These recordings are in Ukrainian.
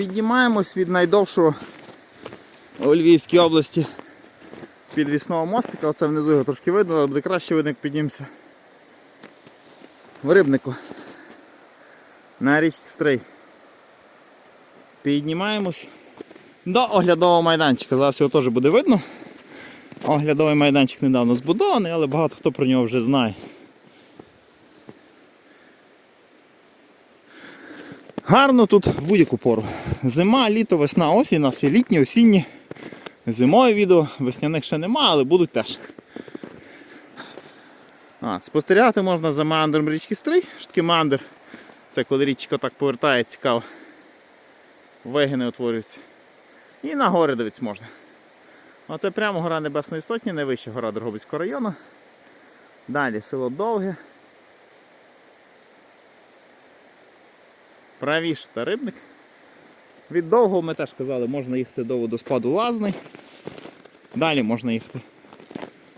Піднімаємось від найдовшого у Львівській області підвісного мостика. Оце внизу його трошки видно, але буде краще видно, як піднімемося. В рибнику. На річці Стрий. Піднімаємось до оглядового майданчика. Зараз його теж буде видно. Оглядовий майданчик недавно збудований, але багато хто про нього вже знає. Гарно тут в будь-яку пору. Зима, літо, весна, осінь, у нас є літні, осінні. Зимові відео, весняних ще нема, але будуть теж. А, спостерігати можна за мандером річки Стрий. Таке мандер? Це коли річка так повертає, цікаво. Вигини утворюються. І на гори дивитися можна. Оце прямо гора Небесної Сотні, найвища гора Дрогобицького району. Далі село Довге. Правіше та рибник. Від довгого ми теж казали, можна їхати до водоспаду Лазний. Далі можна їхати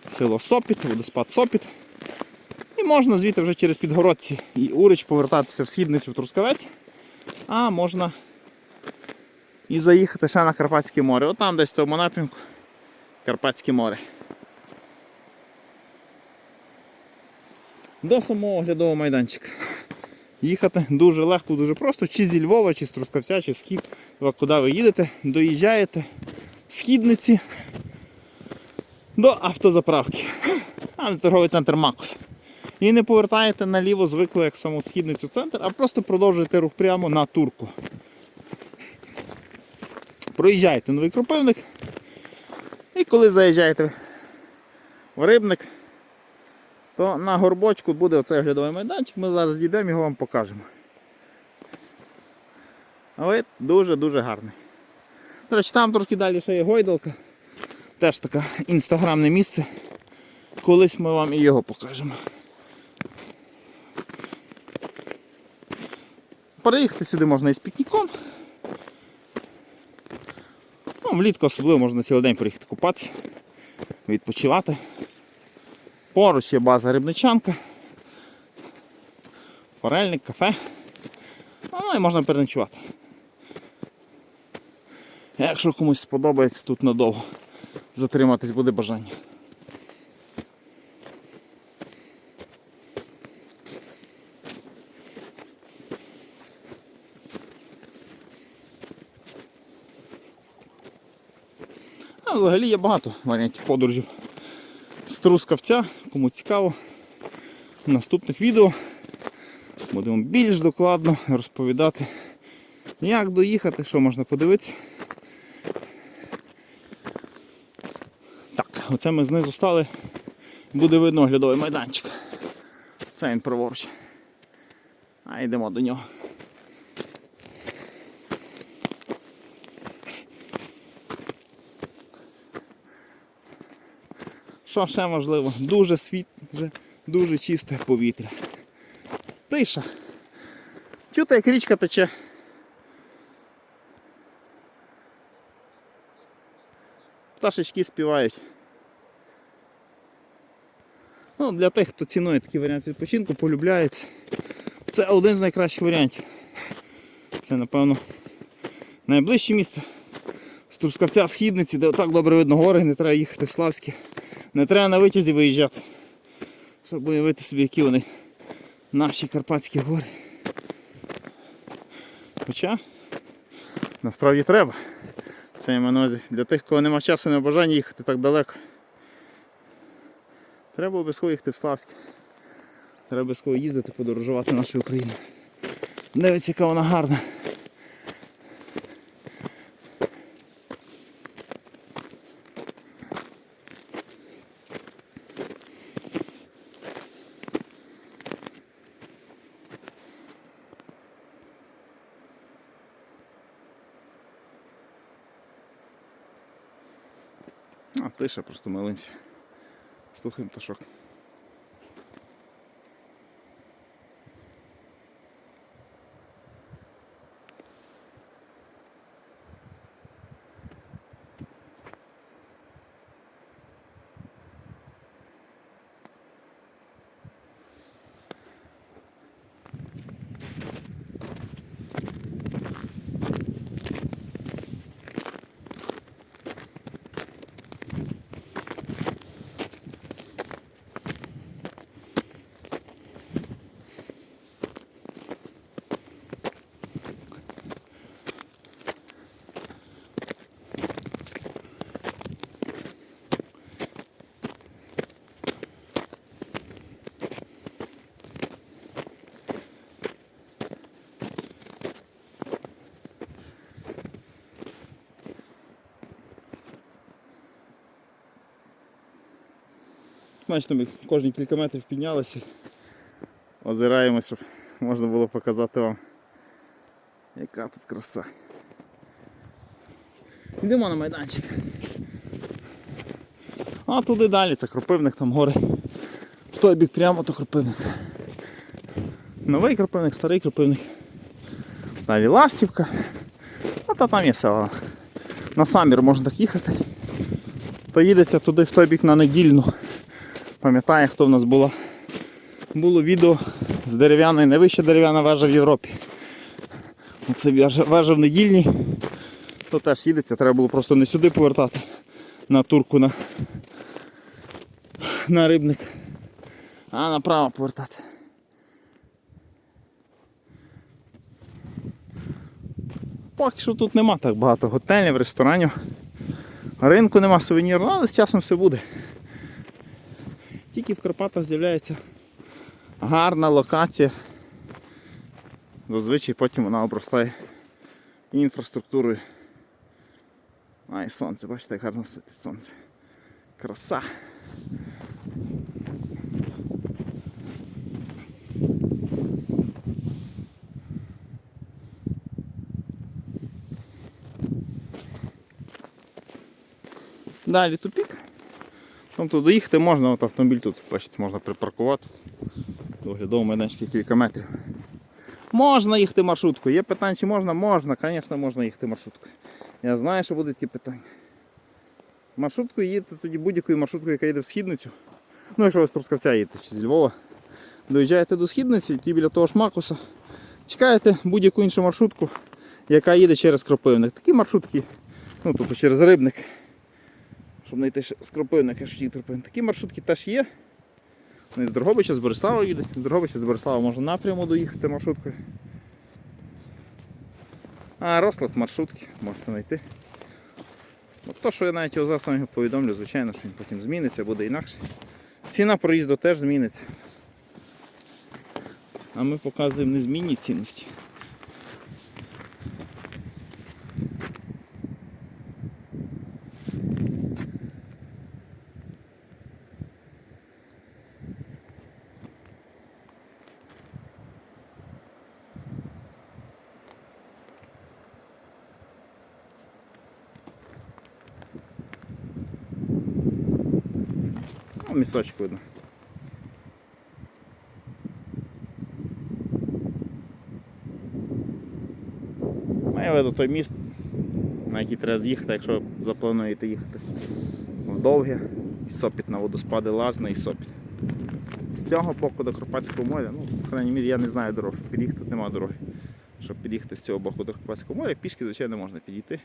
село Сопіт, водоспад Сопіт. І можна звідти вже через Підгородці і Урич повертатися в східницю в Трускавець. А можна і заїхати ще на Карпатське море. От там десь в тому напрямку Карпатське море. До самого оглядового майданчика. Їхати дуже легко, дуже просто. Чи зі Львова, чи з Трускавця, чи з Схід. Куди ви їдете, доїжджаєте в східниці до автозаправки. Там торговий центр Макус. І не повертаєте наліво звикли як саму східницю центр, а просто продовжуєте рух прямо на турку. Проїжджаєте новий кропивник. І коли заїжджаєте в рибник, то на горбочку буде оцей оглядовий майданчик, ми зараз дійдемо його вам покажемо. Але дуже-дуже гарний. До речі, там трошки далі ще є гойдалка. Теж таке інстаграмне місце. Колись ми вам і його покажемо. Переїхати сюди можна із пікніком. Ну, влітку особливо можна цілий день приїхати купатися, відпочивати. Поруч є база рибничанка, форельник, кафе. Ну і можна переночувати. Якщо комусь сподобається тут надовго, затриматись буде бажання. Взагалі є багато варіантів подорожів Трускавця, кому цікаво. В наступних відео будемо більш докладно розповідати, як доїхати, що можна подивитися. Так, оце ми знизу стали, буде видно оглядовий майданчик. Це він праворуч. А йдемо до нього. Що ще можливо? Дуже світле, дуже чисте повітря. Тиша. Чути, як річка тече. Пташечки співають. Ну, Для тих, хто цінує такий варіант відпочинку, полюбляється. Це один з найкращих варіантів. Це, напевно, найближче місце з Трускавця східниці, де так добре видно гори, не треба їхати в Славське. Не треба на витязі виїжджати, щоб уявити собі, які вони наші Карпатські гори. Хоча насправді треба. Це я маю для тих, кого нема часу і не бажання їхати так далеко. Треба обов'язково їхати в Славське. Треба обов'язково їздити, подорожувати нашу Україну. Дивіться, яка вона гарна. Тиша, просто милимося. Слухаємо пташок. Бачите, ми кожні кілька метрів піднялися. Озираємось, щоб можна було показати вам, яка тут краса. Йдемо на майданчик. А туди далі, це кропивник, там гори. В той бік прямо то кропивник. Новий кропивник, старий кропивник. Далі ластівка. А та там є села. На самір можна так їхати. То їдеться туди в той бік на недільну. Пам'ятає, хто в нас була. Було відео з дерев'яної, найвища дерев'яна вежа в Європі. Вежа, вежа в недільній. То теж їдеться, треба було просто не сюди повертати, на турку на, на рибник, а направо повертати. Поки що тут нема так багато готелів, ресторанів. Ринку нема сувенірного, але з часом все буде. В Карпатах з'являється гарна локація. Зазвичай потім вона обростає інфраструктурою. Ай, сонце, бачите, як гарно світить сонце. Краса. Далі тупік. Тобто доїхати можна, от автомобіль тут, бачите, можна припаркувати. До оглядового майданчика кілька метрів. Можна їхати маршруткою. Є питання, чи можна? Можна, звісно, можна їхати маршруткою. Я знаю, що будуть такі питання. Маршруткою їдете тоді будь-якою маршруткою, яка їде в східницю. Ну, якщо ви з Трускавця їдете чи з Львова, доїжджаєте до східниці, ті біля того ж Макуса, чекаєте будь-яку іншу маршрутку, яка їде через Кропивник. Такі маршрутки, ну тобто через рибник. Щоб знайти з Кропивника, що ті Кропивник. Такі маршрутки теж є. Вони з Дрогобича, з Борислава їдуть. З Дрогобича, з Борислава можна напряму доїхати маршруткою. А розклад маршрутки можете знайти. От то, що я навіть його зараз його повідомлю, звичайно, що він потім зміниться, буде інакше. Ціна проїзду теж зміниться. А ми показуємо незмінні цінності. О, місочок видно. Має видно той міст, на який треба з'їхати, якщо заплануєте їхати в довге, і сопіт на водоспади Лазна і сопіт. З цього боку до Карпатського моря, ну, в крайній мірі, я не знаю дорог, щоб під'їхати, тут немає дороги. Щоб під'їхати з цього боку до Карпатського моря, пішки, звичайно, можна підійти.